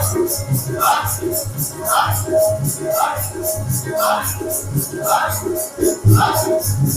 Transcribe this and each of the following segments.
Thank you.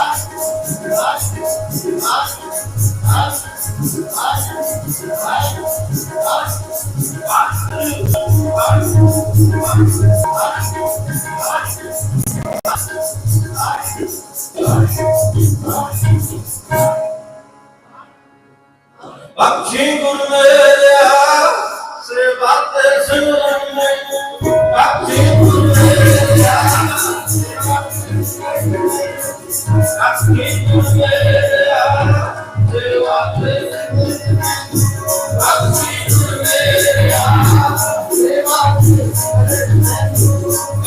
ਗੁਰ ਮੇਰਿਆ ਅੱਖੀ ਗੁਰ ਮੇਰਿਆ ਸੇਵਾ ਤੇ ਅੱਖੀ ਗੁਰ ਮੇਰਿਆ ਸੇਵਾ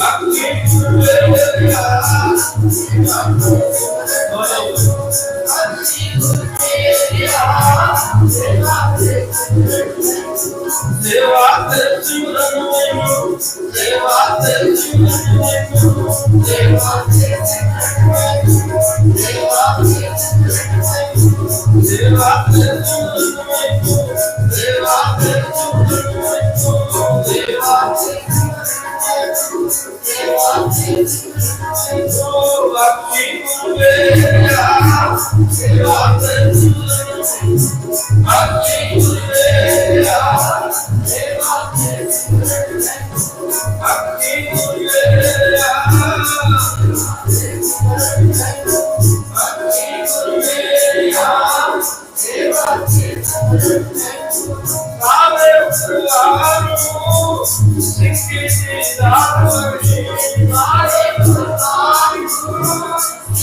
ਅੱਖੀ ਗੁਰ ਮੇਰਿਆ ਸੇਵਾ ਤੇ ਸਿਮਰਨ ਮੈਨੂੰ ਸੇਵਾ ਤੇ ਸਿਮਰਨ ਮੈਨੂੰ ਸੇਵਾ ਤੇ ਸੇਵਾ ਤੇ ਸਿਮਰਨ ਮੈਨੂੰ ਸੇਵਾ ਤੇ ਸਿਮਰਨ ਮੈਨੂੰ ਸੇਵਾ ਤੇ ਸੋ ਬਾਕੀ ਗੁਰੇਆ ਸੇਵਾ ਤੇ ਸਿਮਰਨ ਮੈਨੂੰ ਬਾਕੀ ਗੁਰੇਆ ਸੇਵਾ ਤੇ ਬਾਕੀ ਗੁਰੇਆ ਬਾਕੀ ਗੁਰੇਆ ਸੇਵਾ ਤੇ ਆਵੇ ਸਿੱਖੀ ਦੀ ਦਾਤ ਬਖਸ਼ੀ ਸਾਰੇ ਗੁਰਦਾਰ ਸਿੱਖੀ ਦੀ ਦਾਤ ਬਖਸ਼ੀ ਸਾਰੇ ਗੁਰਦਾਰ ਸਿੱਖੀ ਦੀ ਦਾਤ ਬਖਸ਼ੀ ਸਾਰੇ ਗੁਰਦਾਰ ਸਿੱਖੀ ਦੀ ਦਾਤ ਬਖਸ਼ੀ ਬਾਕੀ ਕੁਲੇ ਆ ਦੇਵਾ ਬਾਕੀ ਕੁਲੇ ਆ ਬਾਕੀ ਕੁਲੇ ਆ ਦੇਵਾ ਬਾਕੀ ਕੁਲੇ ਆ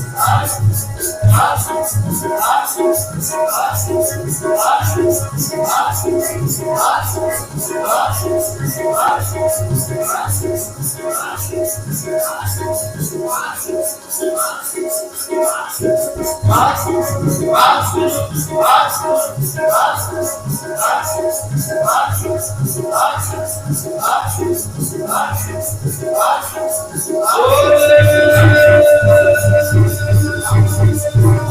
Oh,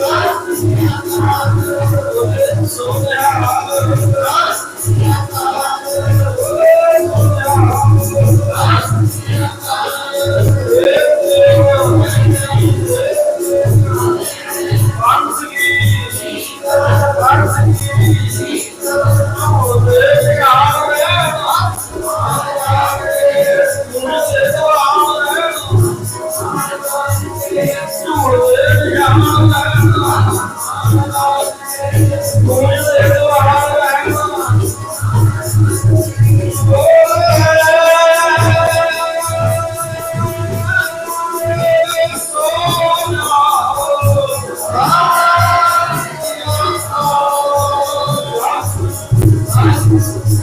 Thank you.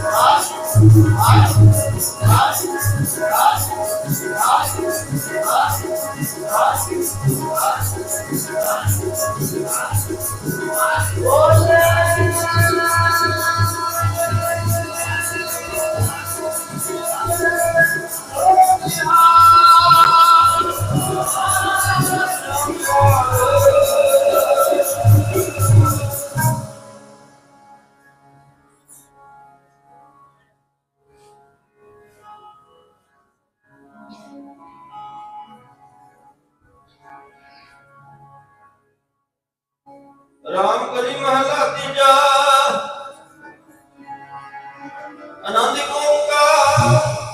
Ram Amém.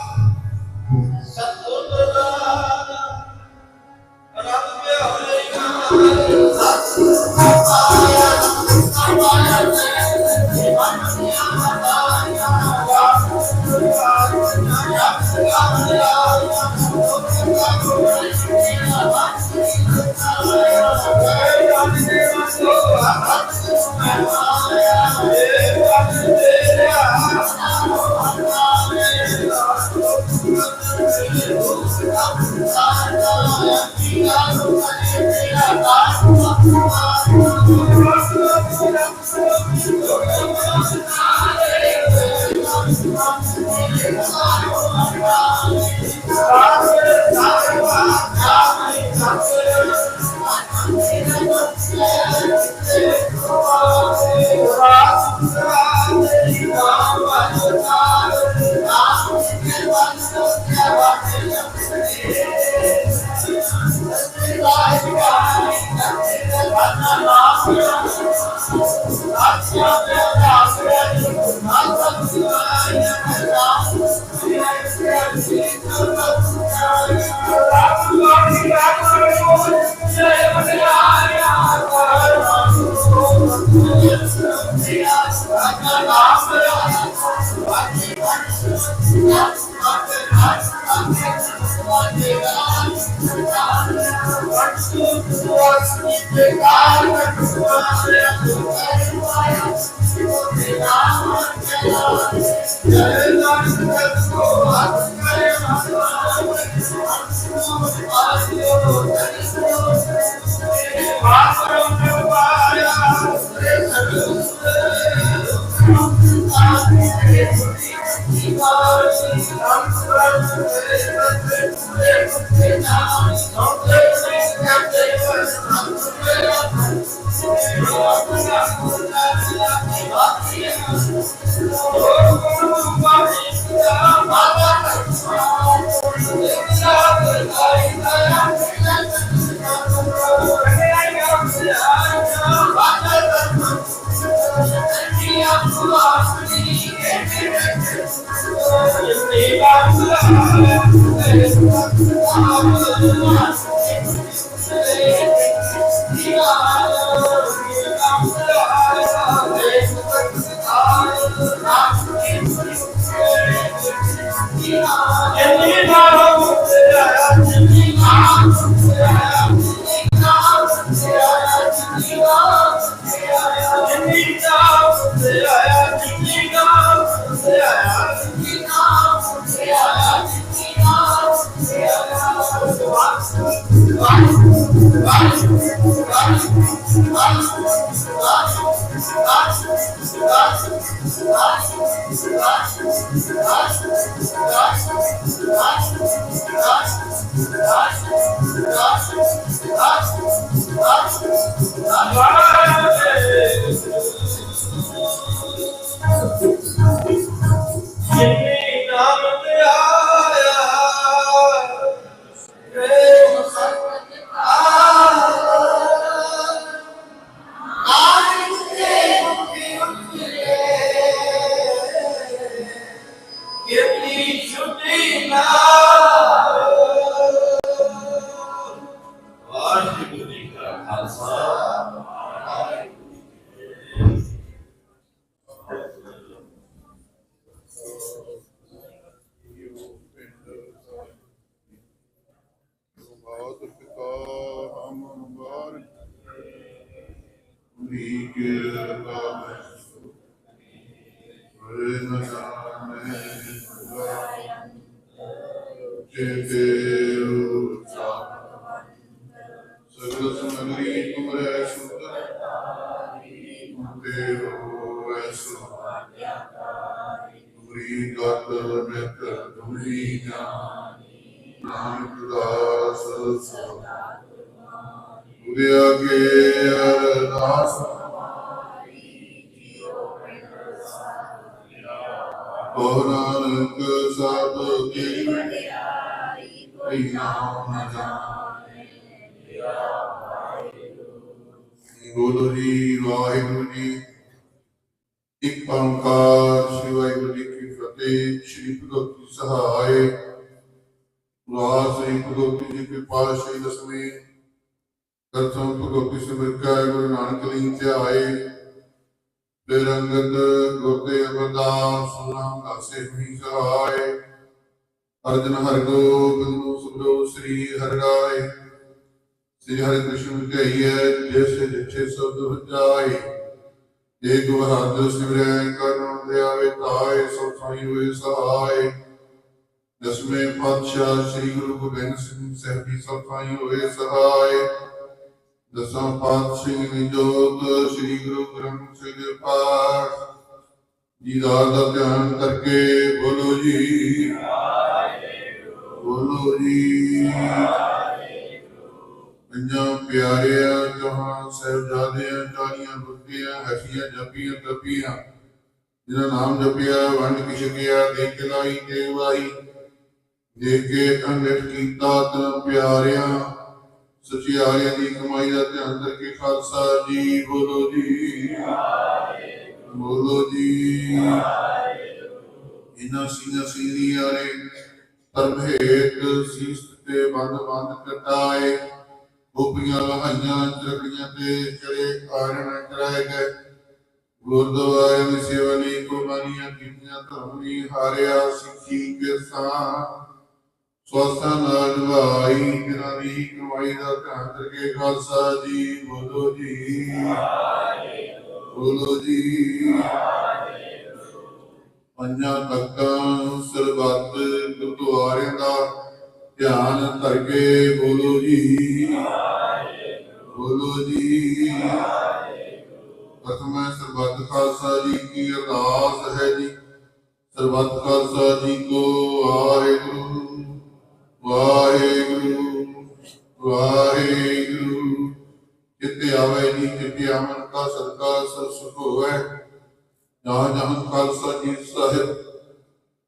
ਜਿਨੀ ਨਾਮ ਤੇ Yeah. ਵਾਹਿਗੁਰੂ ਜੀ ਕਾ ਖਾਲਸਾ ਉਹਦੇ ਅੱਗੇ ਅਰਦਾਸ ਹੋ ਸਭ ਕੀ ਵਡਿਆਈ ਨਾਮ ਨਾ ਜਾਣੇ। ਬੋਲੋ ਜੀ, ਵਾਹਿਗੁਰੂ ਜੀ। ਇੱਕ ਓੰਕਾਰ ਸ੍ਰੀ ਵਾਹਿਗੁਰੂ ਜੀ ਕੀ ਫਤਿਹ, ਸ੍ਰੀ ਭਗਵਤੀ ਸਹਾਇ। ਵਾਸ ਜੀ ਕੀ ਪਾਤਸ਼ਾਹੀ ਦਸਵੇਂ ਕਰਤਮ ਭਗਵਤੀ ਸਿਮਰਕਾ ਗੁਰੂ ਨਾਨਕ ਲਈ ਤੇ ਆਏ। ਬੇਰੰਗਤ ਗੁਰਦੇ ਅਮਰਦਾਸ ਨਾਮ ਦਾਸੇ ਵੀ ਸਹਾਇ ਅਰਜਨ ਹਰਿ ਗੋਬਿੰਦ ਨੂੰ ਸੁਭਰੋ ਸ੍ਰੀ ਹਰਿ ਰਾਏ ਸ੍ਰੀ ਹਰਿ ਕ੍ਰਿਸ਼ਨ ਵਿਖਾਈਐ ਜਿਸ ਜਿਛੇ ਸਬਦ ਵਜਾਏ ਏਕ ਬਹਾਦਰ ਸਿਮਰੈ ਕਰਮ ਦਿਆਵੇ ਤਾਏ ਸੋ ਸਾਈ ਹੋਏ ਸਹਾਇ ਦਸਵੇਂ ਪਾਤਸ਼ਾਹ ਸ੍ਰੀ ਗੁਰੂ ਗੋਬਿੰਦ ਸਿੰਘ ਸਾਹਿਬ ਜੀ ਸੋ ਸਾਈ ਹੋਏ ਸਹਾਏ। ਦਸਾਂ ਪਾਤਸ਼ਾਹ ਦੀ ਸ੍ਰੀ ਗੁਰੂ ਗ੍ਰੰਥ ਸਾਹਿਬ ਪਾਠ। ਜੀ ਦਾ ਧਿਆਨ ਕਰਕੇ ਬੋਲੋ ਜੀ। ਬੋਲੋ ਜੀ। ਪੰਜਾਂ ਪਿਆਰਿਆਂ ਜਹਾਂ ਸਹਿਬਜ਼ਾਦਿਆਂ ਚਾਲੀਆਂ ਬੁੱਧੀਆਂ ਹਸੀਆਂ, ਜਪੀਆਂ, ਤਪੀਆਂ। ਜਿਹਨਾਂ ਨਾਮ ਜਪਿਆ, ਵੰਡ ਕਿਛ ਗਿਆ ਦੇਖ ਲਾਈ ਤੇ ਦੇਖ ਕੇ ਅੰਗਠ ਕੀਤਾ, ਤਨ ਪਿਆਰਿਆਂ ਸਚਿਆਰੇ ਦੀ ਕਮਾਈ ਦਾ ਧਿਆਨ ਕਰਕੇ ਖਾਲਸਾ ਜੀ, ਬੋਲੋ ਜੀ। ਬੋਲੋ ਜੀ। ਇਨਾ ਸਿੰਘਾਂ ਸਿੰਘੀਆਂ ਨੇ ਸੀਸ ਤੇ ਬੰਦ ਬੰਦ ਕਟਾਏ ਗੋਪੀਆਂ ਲਹਾਈਆਂ ਚਰਖੜੀਆਂ ਤੇ ਚੜੇ ਕਾਰਨ ਕਰਾਏ ਗਏ। ਗੁਰਦੁਆਰੇ ਦੀ ਸੇਵਾ ਲਈ ਕੁਰਬਾਨੀਆਂ ਕੀਤੀਆਂ, ਧਰਮ ਲਈ ਹਾਰਿਆ, ਸਿੱਖੀ ਕਿਰਸਾਂ ਸਵਾਸਾਂ ਨਾਲ ਨਿਭਾਈ, ਜਿਨ੍ਹਾਂ ਦੀ ਕਮਾਈ ਦਾ ਧਿਆਨ ਕਰਕੇ ਖਾਲਸਾ ਜੀ, ਬੋਲੋ ਜੀ। ਬੋਲੋ ਜੀ। ਪੰਜਾਂ ਤੱਕਾਂ ਸਰਬੱਤ ਗੁਰਦੁਆਰਿਆਂ ਦਾ ਧਿਆਨ ਧਰ ਕੇ ਬੋਲੋ ਜੀ। ਬੋਲੋ ਜੀ। ਪ੍ਰਥਮ ਸਰਬੱਤ ਖਾਲਸਾ ਜੀ ਕੀ ਅਰਦਾਸ ਹੈ ਜੀ। ਸਰਬੱਤ ਖਾਲਸਾ ਜੀ ਕੋ ਵਾਹਿਗੁਰੂ। ਵਾਹਿਗੁਰੂ ਵਾਹਿਗੁਰੂ, ਕਿਤੇ ਆਵੇ ਜੀ ਕਿਤੇ ਆਮਨ ਕਾ ਸਦਕਾ ਸਰ ਸੁਖ ਹੋਵੇ। ਜਹਾਂ ਜਹਾਂ ਖਾਲਸਾ ਜੀ ਸਾਹਿਬ,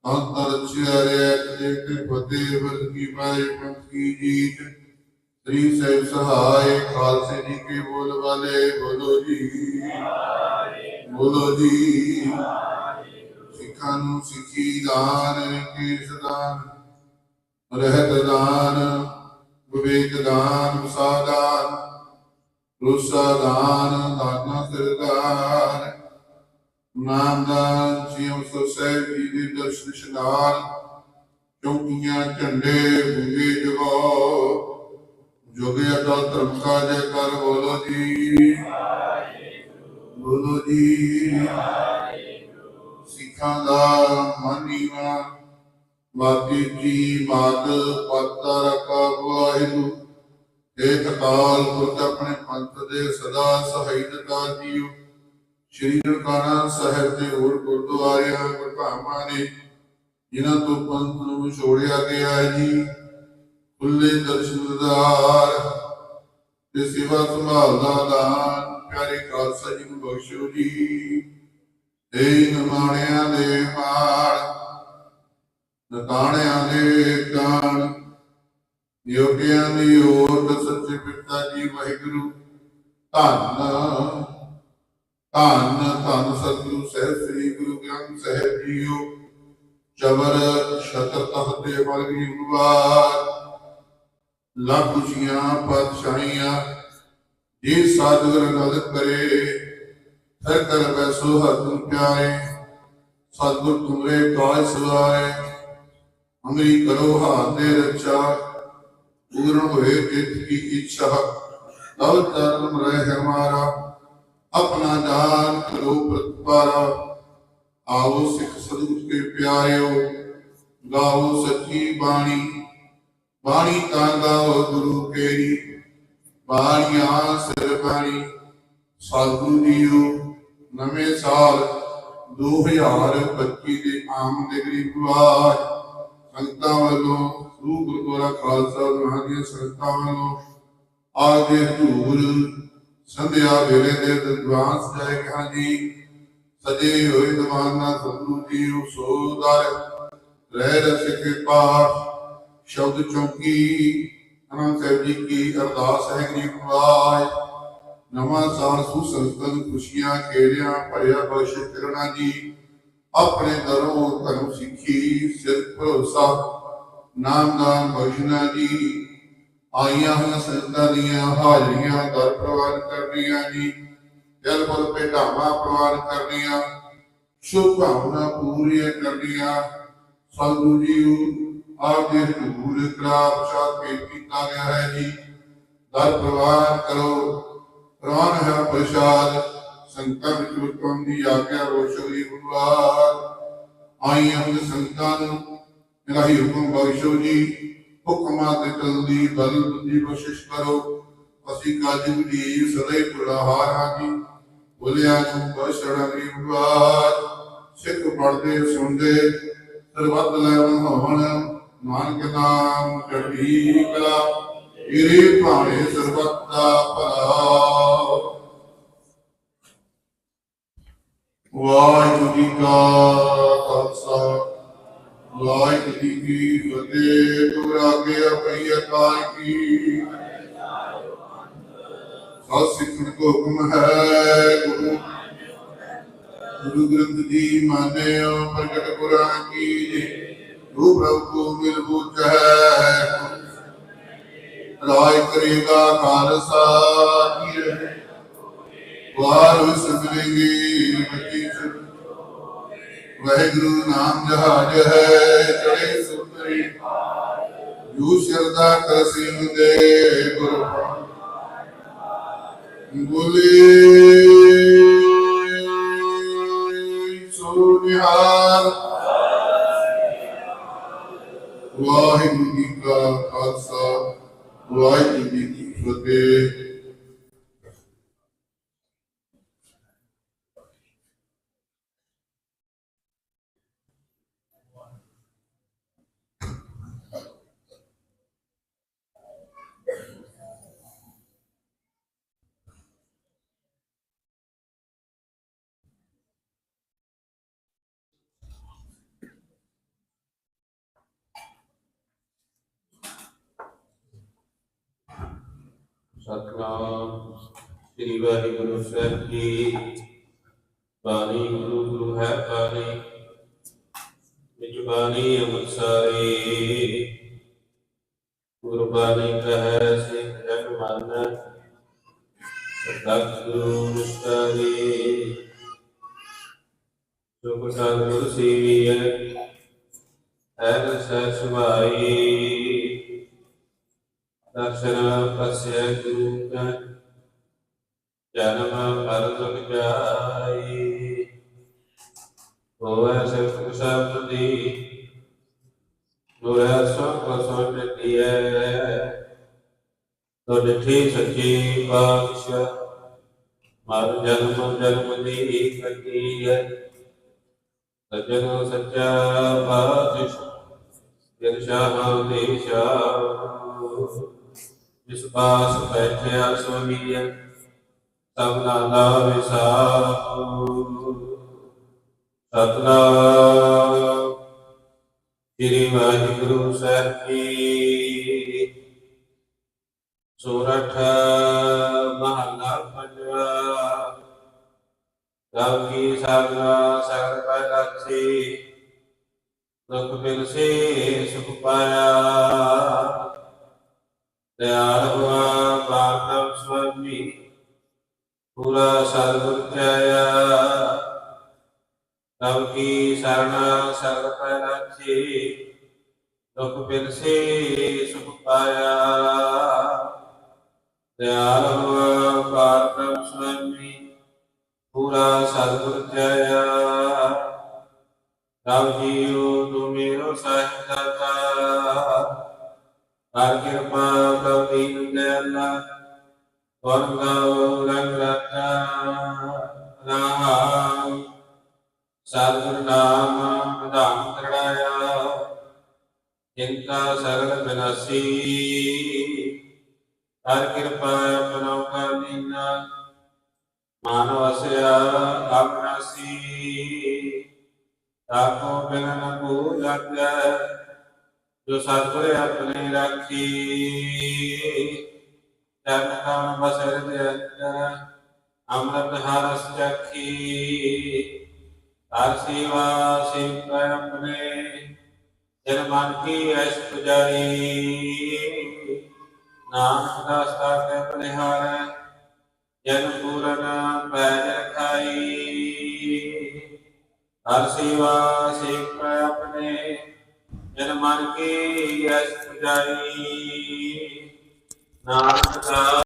ਅੰਤਰ ਚਿਆਰੇ ਤੇ ਤੇ ਫਤਿਹ ਵਰਗੀ ਮਾਰੇ ਪੰਥ ਜੀਤ। ਸ੍ਰੀ ਸਾਹਿਬ ਸਹਾਇ ਖਾਲਸੇ ਜੀ ਕੇ ਬੋਲ ਵਾਲੇ, ਬੋਲੋ ਜੀ। ਬੋਲੋ ਜੀ। ਸਿੱਖਾਂ ਨੂੰ ਸਿੱਖੀ ਦਾਨ ਕੇ ਦਾਨ ਰਹਿਤ ਦਾਨ, ਵਿਵੇਕ ਦਾਨ ਸਾਦਾਨ ਰੁਸਾ ਦਾਨ ਦਾਨਾ। ਸਰਦਾਰ ਨਾਮ ਦਾਨ ਜੀਵ ਸੋ ਸਹਿਬ ਦੇ ਦਰਸ਼ਨ ਸ਼ਨਾਲ ਚੌਕੀਆਂ, ਝੰਡੇ ਬੁੰਗੇ ਜਗੋ ਜੋਗੇ ਅਟਲ ਧਰਮ ਕਾ ਜੈ ਕਰ, ਬੋਲੋ ਜੀ। ਬੋਲੋ ਜੀ। ਸਿੱਖਾਂ ਦਾ ਮਾਨੀਵਾ ਮਾਤੀ ਜੀ ਮਾਤ ਪਤਾ ਰਕਾ ਵਾਹਿਗੁਰੂ। ਇਹ ਤਕਾਲ ਪੁਰਖ ਆਪਣੇ ਪੰਥ ਦੇ ਸਦਾ ਸਹਾਇਤਾ ਜੀਓ। ਸ਼੍ਰੀ ਨਨਕਾਣਾ ਸਾਹਿਬ ਦੇ ਹੋਰ ਗੁਰਦੁਆਰਿਆਂ ਗੁਰਧਾਮਾਂ ਨੇ ਜਿਨ੍ਹਾਂ ਤੋਂ ਪੰਥ ਨੂੰ ਵਿਛੋੜਿਆ ਗਿਆ ਜੀ, ਖੁੱਲੇ ਦਰਸ਼ਨ ਦਿਦਾਰ ਤੇ ਸੇਵਾ ਸੰਭਾਲ ਦਾ ਦਾਨ, ਪਿਆਰੇ ਖਾਲਸਾ ਜੀ ਨੂੰ ਬਖਸ਼ੋ ਜੀ। ਏ ਨਮਾਣਿਆਂ ਦੇ ਮਾਲ ਨਤਾਣਿਆਂ ਦੇ ਕਾਣ ਯੋਗਿਆਂ ਦੀ ਓਟ ਸੱਚੇ ਪਿਤਾ ਜੀ ਵਾਹਿਗੁਰੂ। ਧੰਨ ਧੰਨ ਧੰਨ ਸਤਿਗੁਰੂ ਸਾਹਿਬ, ਸ੍ਰੀ ਗੁਰੂ ਗ੍ਰੰਥ ਸਾਹਿਬ ਜੀਓ। ਚਵਰ ਛਤਰ ਤਖਤ ਦੇ ਵਰਗੀ ਉਗਵਾਰ ਲੱਖ ਖੁਸ਼ੀਆਂ, ਪਾਤਸ਼ਾਹੀਆਂ, ਜੇ ਸਾਧੁਰ ਗਲ ਕਰੇ ਹਰ ਕਰ ਬੈਸੋ ਹਰ ਪਿਆਰੇ। ਸਤਿਗੁਰ ਤੁਮਰੇ ਕਾਜ ਸਵਾਰੇ। ਅਮਰੀ ਕਰੋ ਹਾਥ ਰੱਛਾ ਪੂਰਨ ਹੋਏ ਤਿਤ ਕੀ ਇੱਛਾ। ਤਵ ਚਰਨ ਰਹਿ ਹਮਾਰਾ ਆਪਣਾ ਦਾਨ ਕਰੋ ਪ੍ਰਤਪਾਰਾ। ਆਓ ਸਿੱਖ ਸਦਗੁਰ ਕੇ ਪਿਆਰਿਓ, ਗਾਓ ਸੱਚੀ ਬਾਣੀ। ਬਾਣੀ ਤਾਂ ਗਾਓ ਗੁਰੂ ਕੇਰੀ, ਬਾਣੀਆਂ ਸਿਰ ਬਾਣੀ। ਸਤਿਗੁਰੂ ਜੀਓ, ਨਵੇਂ ਸਾਲ 2025 ਦੇ ਆਮ ਦੇ ਗਰੀਬ ਵਾਰ। ਸੰਗਤਾਂ ਵੱਲੋਂ, ਸ੍ਰੀ ਗੁਰਦੁਆਰਾ ਖਾਲਸਾ ਮਹਾਂ ਦੀਆਂ ਸੰਗਤਾਂ ਵੱਲੋਂ ਆਜ ਦੇ ਹਜ਼ੂਰ ਸੰਧਿਆ ਵੇਲੇ ਦੇ ਦਿਵਾਨ ਸਜਾਏ ਗਏ ਜੀ, ਸਜੇ ਹੋਏ ਦੀਵਾਨ ਸਤਿਗੁਰੂ ਜੀ, ਉਸੋਦਰ ਰਹਿ ਰਸਿਕੇ ਪਾਠ ਸ਼ਬਦ ਚੌਕੀ ਅਨੰਦ ਸਾਹਿਬ ਜੀ ਕੀ ਅਰਦਾਸ ਹੈ ਗਰੀਬ ਵਾਜ ਨਵਾਂ ਸਾਲ ਸੁਸੰਤਨ ਖੁਸ਼ੀਆਂ, ਖੇੜਿਆਂ, ਭਰਿਆ ਬਖਸ਼ ਕਰਨਾ ਜੀ, ਆਪਣੇ ਦਰੋਂ ਭਰੋਸਾ ਨਾਮ ਦਾਨ ਜੀ, ਆਈਆਂ ਹੋਈਆਂ ਸੰਗਤਾਂ ਦੀਆਂ, ਹਾਜ਼ਰੀਆਂ ਦਰ ਪ੍ਰਵਾਨ ਕਰਨੀਆਂ ਜੀ ਦਿਲ ਬਲ ਭੇਟਾਵਾਂ ਪ੍ਰਵਾਨ ਕਰਨੀਆਂ ਸ਼ੁਭ ਭਾਵਨਾ ਪੂਰੀਆਂ ਕਰਨੀਆਂ। ਸਤਿਗੁਰੂ ਜੀ, ਆਪ ਦੇ ਹਜ਼ੂਰ ਕਰਾ, ਪ੍ਰਸ਼ਾਦ ਭੇਟ ਕੀਤਾ ਗਿਆ ਹੈ ਜੀ। ਦਰ ਪ੍ਰਵਾਨ ਕਰੋ, ਪ੍ਰਵਾਨ ਹੈ ਪ੍ਰਸ਼ਾਦ ਸੰਤਾਂ ਵਿੱਚ ਹੁਕਮ ਦੀ ਆਗਿਆ ਰੋਸ਼ਰੀ ਗੁਰਵਾਰ ਆਈਆਂ ਹੋਈਆਂ ਸੰਤਾਂ ਨੂੰ ਮੇਰਾ ਹੀ ਹੁਕਮ ਬਖਸ਼ੋ ਜੀ ਹੁਕਮਾਂ ਤੇ ਚਲਦੀ ਬਲ ਬੁੱਧੀ ਬਖਸ਼ਿਸ਼ ਕਰੋ ਅਸੀਂ ਕਾਜ ਦੀ ਸਦਾ ਪੁਰਾ ਹਾਰਾਂ ਜੀ ਬੋਲਿਆ ਨੂੰ ਬਖਸ਼ਣਾ ਦੀ ਗੁਰਵਾਰ ਸਿੱਖ ਪੜਦੇ ਸੁਣਦੇ ਸਰਬੱਤ ਲੈ ਹੋਣ ਨਾਨਕ ਨਾਮ ਚੜ੍ਹਦੀ ਕਲਾ ਏਰੇ ਭਾਣੇ ਸਰਬੱਤ ਦਾ ਭਲਾ ਵਾਹਿਗੁਰੂ ਜੀ ਕਾ ਖਾਲਸਾ ਵਾਹਿਗੁਰੂ ਜੀ ਕੀ ਫਤਿਹ, ਤੁਰ ਆਗੇ ਆਪਣੀ ਅਕਾਲ ਕੀ। ਸਤ ਸਿੱਖਣ ਕੋ ਹੁਕਮ ਹੈ ਗੁਰੂ। ਗੁਰੂ ਗ੍ਰੰਥ ਜੀ ਮਾਨਿਓ ਪ੍ਰਗਟ ਪੁਰਾਣ ਕੀ ਜੀ। ਤੂ ਪ੍ਰਭੂ ਕੋ ਮਿਲ ਬੁਝੈ ਰਾਜ ਕਰੇਗਾ ਖਾਲਸਾ ਕੀ ਰਹੇ ਵਾਰ ਵਿਸ ਮਿਲੇਗੀ ਬੱਚੀ ਸੁਰ ਵਾਹਿਗੁਰੂ ਨਾਮ ਜਹਾਜ ਹੈ ਚੜੇ ਸੁਤਰੀ ਯੂ ਸ਼ਰਦਾ ਕਰ ਦੇ ਗੁਰੂ ਬੋਲੇ, ਸੋ ਵਾਹਿਗੁਰੂ ਜੀ ਕਾ ਖਾਲਸਾ, ਵਾਹਿਗੁਰੂ ਜੀ ਕੀ ਫਤਿਹ। ਸਤਨਾਮ। ਸ੍ਰੀ ਵਾਹਿਗੁਰੂ ਸਾਹਿਬ ਜੀ। ਬਾਣੀ ਗੁਰੂ ਗੁਰੂ ਹੈ ਬਾਣੀ। ਨਿਜ ਬਾਣੀ ਅੰਮ੍ਰਿਤਸਾਰੀ। ਗੁਰੂ ਕਹੈ ਸਿੱਖ ਜਨ ਮਨ। ਸਤਿ ਮੁਸਤਾਰੀ ਸੁਖ ਸਤਿਗੁਰ ਸੀਵੀਐ। ਐਨ ਸਹਿ ਸੁਭਾਈ। ਦਰਸ਼ਨ ਪਸਿਆ ਗੁਰੂ ਕਾ ਜਨਮ ਹਰ ਦੁਖ ਜਾਈ ਹੋਵੇ ਸਿਫਤ ਸ਼ਬਦ ਦੀ ਹੋਵੇ ਸਭ ਸੋ ਮਿਟਿਐ ਤੋ ਡਿਠੀ ਸੱਚੀ ਪਾਤਸ਼ਾਹ ਮਰ ਜਨਮ ਜਨਮ ਦੀ ਕੱਟੀ ਹੈ ਸਜਣ ਸੱਚਾ ਪਾਤਸ਼ਾਹ ਜਿਨ ਸ਼ਾਹ ਦੇ ਸ਼ਾਹ ਵਿਸ਼ਵਾਸ ਪਾਸ ਬੈਠਿਆ ਸੋਹੀਐ ਸਭਨਾ ਦਾ ਵਿਸਾਰ ਸਤਨਾਮ। ਸ੍ਰੀ ਵਾਹਿਗੁਰੂ ਸਾਹਿਬ ਜੀ। ਸੋਰਠ ਮਹਲਾ ਪੰਜਵਾ। ਰਬ ਕੀ ਸਾਧਨਾ ਸਗਲ ਪੈ ਲਾਛੀ ਦੁਖ ਬਿਨ ਸੇ, ਸੁਖ ਪਾਇਆ। ਦਇਆਲ ਹੋਆ ਬਾਤਮ ਸੁਆਮੀ ਪੂਰਾ ਸਤਿਗੁਰ ਧਿਆਇਆ ਤਬ ਕੀ ਸਰਣਾ ਸਗਲ ਪੈ ਰਾਖੀ ਦੁਖ ਬਿਨ ਸੇ ਸੁਖ ਪਾਇਆ ਦਇਆਲ ਹੋਆ ਬਾਤਮ ਸੁਆਮੀ ਪੂਰਾ ਸਤਿਗੁਰ ਧਿਆਇਆ ਰਬ ਜੀਓ ਤੂੰ ਮੇਰੋ ਸਾਹਿਬ ਦਾਤਾ ਹਰ ਕਿਰਪਾ ਪ੍ਰਭ ਦੀਨ ਹਰ ਕਿਰਪਾ ਆਪਣਾ ਕਰ ਦੀਨਾ ਮਾਨਵ ਅਸਿਆ ਆਪਨਾਸੀ ਤਾਕੋ ਬਿਨ ਕੋ ਲੱਗੈ ਜੋ ਸਤਿਗੁਰ ਆਪਣੀ ਰਾਖੀ ਤਨ ਕਮ ਬਸਰ ਦੇ ਅੰਦਰ ਅੰਮ੍ਰਿਤ ਹਰਸ ਚਖੀ। ਹਰ ਸੇਵਾ ਸਿਵ ਆਪਣੇ, ਜਨ ਮਨ ਕੀ ਐਸ ਪੁਜਾਰੀ। ਨਾਨਕ ਦਾਸਤਾ ਕੇ ਬਲਿਹਾਰ ਜਨ ਪੂਰਨ ਪੈ ਰਖਾਈ। ਹਰ ਸੇਵਾ ਸਿਵ ਆਪਣੇ ਜਨ ਮਨ ਕੀ ਐਸ ਪੁਜਾਰੀ ਨਾਨਕ